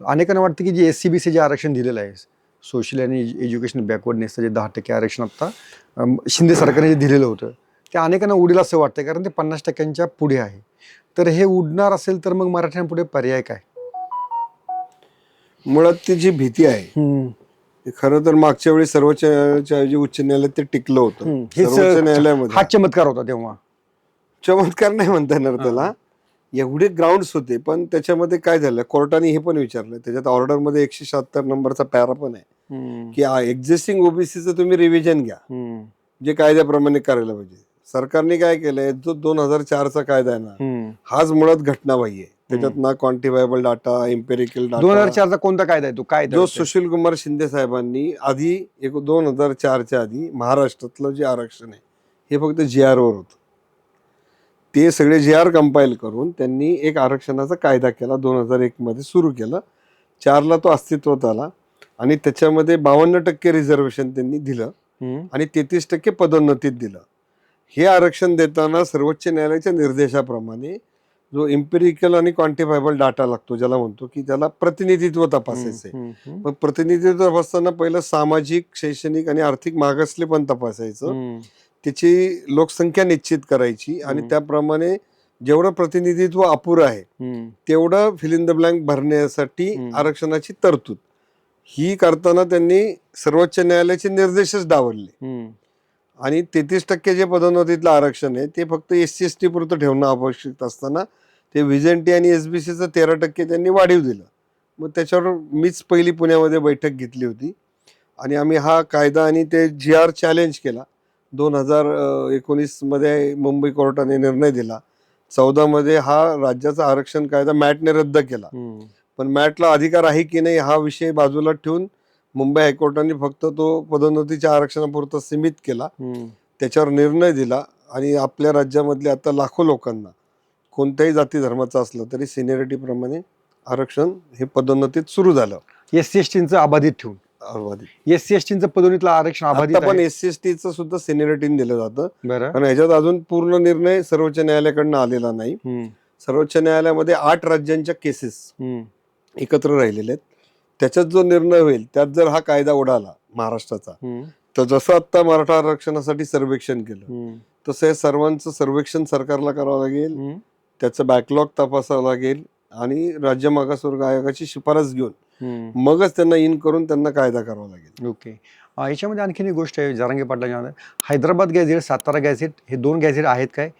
अनेकांना वाटतं की जे एस सी बी सी जे आरक्षण दिलेलं आहे सोशल आणि एज्युकेशन बॅकवर्डनेसचं जे दहा टक्के आरक्षण आत्ता शिंदे सरकारने जे दिलेलं होतं ते अनेकांना उडेल असं वाटतं कारण ते पन्नास टक्क्यांच्या पुढे आहे. तर हे उडणार असेल तर मग मराठ्यांपुढे पर्याय काय? मुळात ती जी भीती आहे खरं तर मागच्या वेळी सर्वोच्च उच्च न्यायालयात ते टिकलं होतं. सर्वोच्च हा न्यायालयामध्ये. चमत्कार होता तेव्हा. चमत्कार नाही म्हणता येणार त्याला. एवढे ग्राउंड्स होते पण त्याच्यामध्ये काय झालं कोर्टाने हे पण विचारलं. त्याच्यात ऑर्डरमध्ये एकशे शहात्तर नंबरचा पॅरा पण आहे. की एक्झिस्टिंग ओबीसीचं तुम्ही रिव्हिजन घ्या. जे कायद्याप्रमाणे करायला पाहिजे. सरकारने काय केलंय जो दोन हजार चारचा कायदा आहे ना हाच मुळात घटनाबाह्य आहे. त्याच्यात ना क्वांटिफायबल डाटा एम्पेरिकल दोन हजार डाटा चारचा कोणता कायदा आहे तो? काय जो सुशील कुमार शिंदे साहेबांनी आधी एक दोन हजार चारच्या आधी महाराष्ट्रातलं जे आरक्षण आहे हे फक्त जी आर वर होतं. ते सगळे जी आर कंपाईल करून त्यांनी एक आरक्षणाचा कायदा केला दोन हजार एक मध्ये सुरू केला. चारला तो अस्तित्वात आला आणि त्याच्यामध्ये बावन्न टक्के रिझर्वेशन त्यांनी दिलं आणि तेहतीस टक्के पदोन्नतीत दिलं. हे आरक्षण देताना सर्वोच्च न्यायालयाच्या निर्देशाप्रमाणे जो इम्पेरिकल आणि क्वांटिफायबल डाटा लागतो ज्याला म्हणतो की त्याला प्रतिनिधित्व तपासायचं आहे मग प्रतिनिधित्व तपासताना पहिलं सामाजिक शैक्षणिक आणि आर्थिक मागासले पण तपासायचं. त्याची लोकसंख्या निश्चित करायची आणि. त्याप्रमाणे जेवढं प्रतिनिधित्व अपुरं आहे तेवढं फिल इन द ब्लँक भरण्यासाठी. आरक्षणाची तरतूद. ही करताना त्यांनी सर्वोच्च न्यायालयाचे निर्देशच डावलले. आणि तेहतीस टक्के जे पदोन्नतीतलं आरक्षण आहे ते फक्त एस सी एस टी पुरतं ठेवणं आवश्यक असताना ते व्हिजेंटी आणि एस बी सीचं तेरा टक्के त्यांनी वाढीव दिलं. मग त्याच्यावर मीच पहिली पुण्यामध्ये बैठक घेतली होती. आणि आम्ही हा कायदा आणि ते जी आर चॅलेंज केला. दोन हजार एकोणीसमध्ये मुंबई कोर्टाने निर्णय दिला. चौदामध्ये हा राज्याचा आरक्षण कायदा मॅटने रद्द केला. पण मॅटला अधिकार आहे की नाही हा विषय बाजूला ठेवून मुंबई हायकोर्टाने फक्त तो पदोन्नतीच्या आरक्षणापुरता सीमित केला. त्याच्यावर निर्णय दिला आणि आपल्या राज्यामधल्या आता लाखो लोकांना कोणत्याही जाती धर्माचं असलं तरी सिनियरिटी प्रमाणे आरक्षण हे पदोन्नतीत सुरू झालं. एस सी एस टीचं अबाधित ठेवून. एस सी एस टीचं पदोन्नीतलं आरक्षण पण. एस सी सुद्धा सिनियरिटीने दिलं जातं कारण ह्याच्यात अजून पूर्ण निर्णय सर्वोच्च न्यायालयाकडनं आलेला नाही. सर्वोच्च न्यायालयामध्ये आठ राज्यांच्या केसेस. एकत्र राहिलेले आहेत त्याच्यात जो निर्णय होईल त्यात जर हा कायदा उडाला महाराष्ट्राचा. तर जसं आता मराठा आरक्षणासाठी सर्वेक्षण केलं. तसं हे सर्वांचं सर्वेक्षण सरकारला करावं लागेल. त्याचं बॅकलॉग तपासावं लागेल आणि राज्य मागासवर्ग आयोगाची शिफारस घेऊन. मगच त्यांना इन करून त्यांना कायदा करावा लागेल. ओके याच्यामध्ये आणखीन एक गोष्ट आहे जरांगे पाटला हैदराबाद गॅझेट सातारा गॅझेट हे दोन गॅझेट आहेत काय?